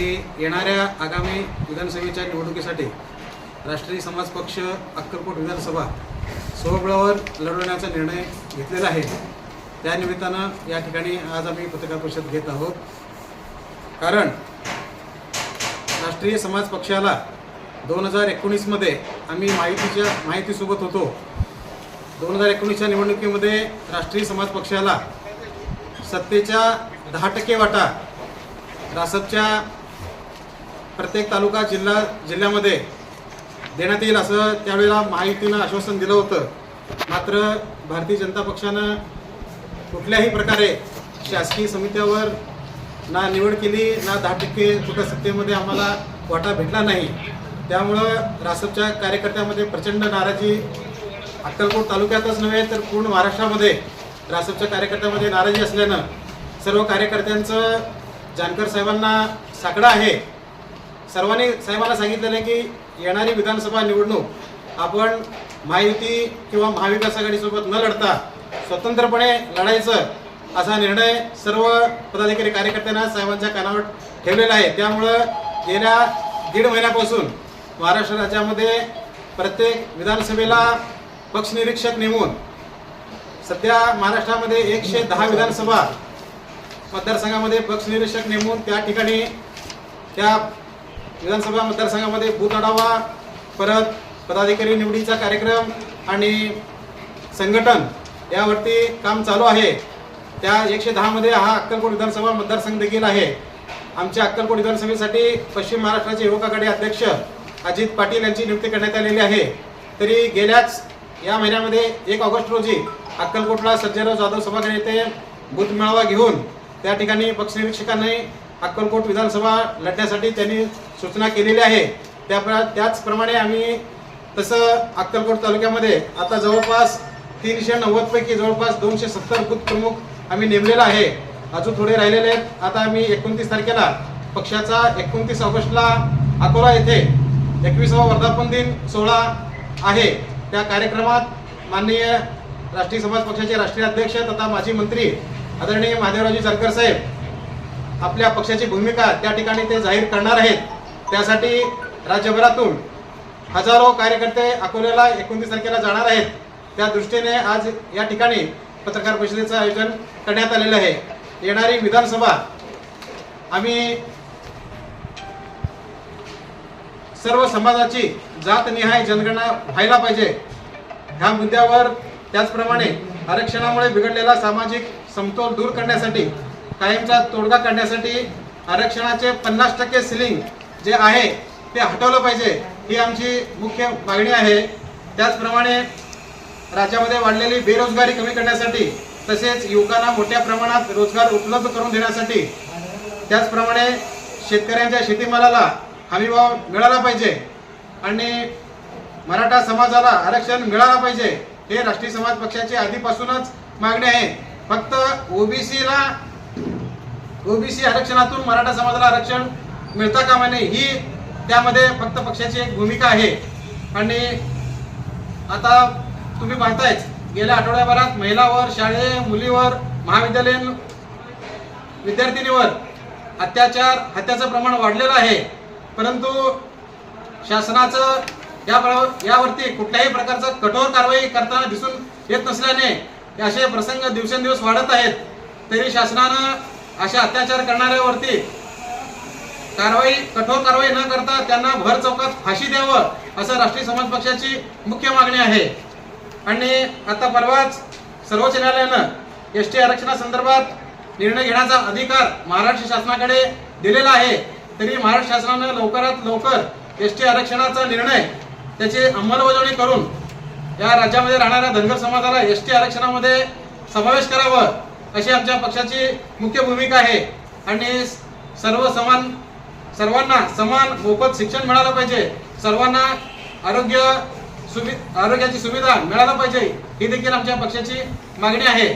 की येणाऱ्या आगामी विधानसभेच्या निवडणुकीसाठी राष्ट्रीय समाज पक्ष अक्कलकोट विधानसभा स्वबळावर लढवण्याचा निर्णय घेतलेला आहे. त्या निमित्तानं या ठिकाणी आज आम्ही पत्रकार परिषद घेत आहोत. कारण राष्ट्रीय समाज पक्षाला दोन हजार एकोणीसमध्ये आम्ही माहितीच्या माहितीसोबत होतो. दोन हजार एकोणीसच्या निवडणुकीमध्ये राष्ट्रीय समाज पक्षाला सत्तेच्या दहा टक्के वाटा रासपच्या प्रत्येक तालुका जिल्हा जिल्ह्यामध्ये देण्यात येईल असं त्यावेळेला महायुतीनं आश्वासन दिलं होतं. मात्र भारतीय जनता पक्षानं कुठल्याही प्रकारे शासकीय समित्यावर ना निवड केली ना दहा टक्के कुठं सत्तेमध्ये आम्हाला वाटा भेटला नाही. त्यामुळं रासपच्या कार्यकर्त्यामध्ये प्रचंड नाराजी. अक्कलकोट तालुक्यातच नव्हे तर पूर्ण महाराष्ट्रामध्ये रासपच्या कार्यकर्त्यामध्ये नाराजी असल्यानं सर्व कार्यकर्त्यांचं जानकर साहेबांना साकडं आहे. सर्वांनी साहेबांना सांगितलेलं आहे की येणारी विधानसभा निवडणूक आपण महायुती किंवा महाविकास आघाडीसोबत न लढता स्वतंत्रपणे लढायचं असा निर्णय सर्व पदाधिकारी कार्यकर्त्यांना साहेबांच्या कानावर ठेवलेला आहे. त्यामुळं गेल्या दीड महिन्यापासून महाराष्ट्र राज्यामध्ये प्रत्येक विधानसभेला पक्षनिरीक्षक नेमून सध्या महाराष्ट्रामध्ये एकशे दहा विधानसभा मतदारसंघामध्ये पक्षनिरीक्षक नेमून त्या ठिकाणी त्या विधानसभा मतदारसंघामध्ये बूथ आढावा परत पदाधिकारी निवडीचा कार्यक्रम आणि संघटन यावरती काम चालू आहे. त्या एकशे दहामध्ये हा अक्कलकोट विधानसभा मतदारसंघ देखील आहे. आमच्या अक्कलकोट विधानसभेसाठी पश्चिम महाराष्ट्राचे युवक आघाडी अध्यक्ष अजित पाटील यांची नियुक्ती करण्यात आलेली आहे. तरी गेल्याच या महिन्यामध्ये एक ऑगस्ट रोजी अक्कलकोटला सज्जराव जाधव सभागृह येथे बूथ मेळावा घेऊन त्या ठिकाणी पक्षनिरीक्षकांनी अक्कलकोट विधानसभा लढण्यासाठी त्यांनी सूचना केलेली आहे. त्या त्याचप्रमाणे आम्ही तसं अक्कलकोट तालुक्यामध्ये आता जवळपास तीनशे नव्वदपैकी जवळपास दोनशे सत्तर बूथ प्रमुख आम्ही नेमलेला आहे. अजून थोडे राहिलेले आहेत. आता आम्ही एकोणतीस तारखेला पक्षाचा एकोणतीस ऑगस्टला अकोला येथे एकविसावा वर्धापन दिन सोहळा आहे. त्या कार्यक्रमात माननीय राष्ट्रीय समाज पक्षाचे राष्ट्रीय अध्यक्ष तथा माजी मंत्री आदरणीय महादेवरावजी जानकर साहेब आपल्या पक्षाची भूमिका त्या ठिकाणी ते जाहीर करणार आहेत. त्यासाठी राज्यभरातून हजारो कार्यकर्ते अकोल्याला एकोणतीस तारखेला जाणार आहेत. त्या दृष्टीने आज या ठिकाणी पत्रकार परिषदेचं आयोजन करण्यात आलेलं आहे. येणारी विधानसभा आम्ही सर्व समाजाची जातनिहाय जनगणना व्हायला पाहिजे. ह्या मुद्द्यावर त्याचप्रमाणे आरक्षणामुळे बिघडलेला सामाजिक समतोल दूर करण्यासाठी कायमचा तोडगा काढण्यासाठी आरक्षणाचे पन्नास टक्के सिलिंग जे आहे ते हटवलं पाहिजे ही आमची मुख्य मागणी आहे. त्याचप्रमाणे राज्यामध्ये वाढलेली बेरोजगारी कमी करण्यासाठी तसेच युवकांना मोठ्या प्रमाणात रोजगार उपलब्ध करून देण्यासाठी त्याचप्रमाणे शेतकऱ्यांच्या शेतीमालाला हमीभाव मिळाला पाहिजे आणि मराठा समाजाला आरक्षण मिळाला पाहिजे हे राष्ट्रीय समाज पक्षाची आधीपासूनच मागणी आहे. फक्त ओबीसीला ओबीसी आरक्षणातून मराठा समाजाला आरक्षण मिळता कामा नये ही त्यामध्ये फक्त पक्षाची एक भूमिका आहे. आणि आता तुम्ही पाहतायच गेल्या आठवड्याभरात महिलावर शाळे मुलीवर महाविद्यालयीन विद्यार्थिनीवर अत्याचार हत्याचं प्रमाण वाढलेलं आहे. परंतु शासनाचं या यावरती कुठल्याही प्रकारचं कठोर कारवाई करताना दिसून येत नसल्याने असे प्रसंग दिवसेंदिवस वाढत आहेत. तरी शासनानं अशा अत्याचार करणाऱ्यावरती कारवाई कठोर कारवाई न करता त्यांना भर चौकात फाशी द्यावं असं राष्ट्रीय समाज पक्षाची मुख्य मागणी आहे. आणि आता परवाच सर्वोच्च न्यायालयानं एस टी आरक्षणासंदर्भात निर्णय घेण्याचा अधिकार महाराष्ट्र शासनाकडे दिलेला आहे. तरी महाराष्ट्र शासनानं लवकरात लवकर एस टी आरक्षणाचा निर्णय त्याची अंमलबजावणी करून या राज्यामध्ये राहणाऱ्या धनगर समाजाला एस टी आरक्षणामध्ये समावेश करावं अशी आमच्या पक्षाची मुख्य भूमिका आहे. आणि सर्व समान सर्वांना समान मोफत शिक्षण मिळालं पाहिजे. सर्वांना आरोग्य सुवि आरोग्याची सुविधा मिळायला पाहिजे. ही देखील आमच्या पक्षाची मागणी आहे.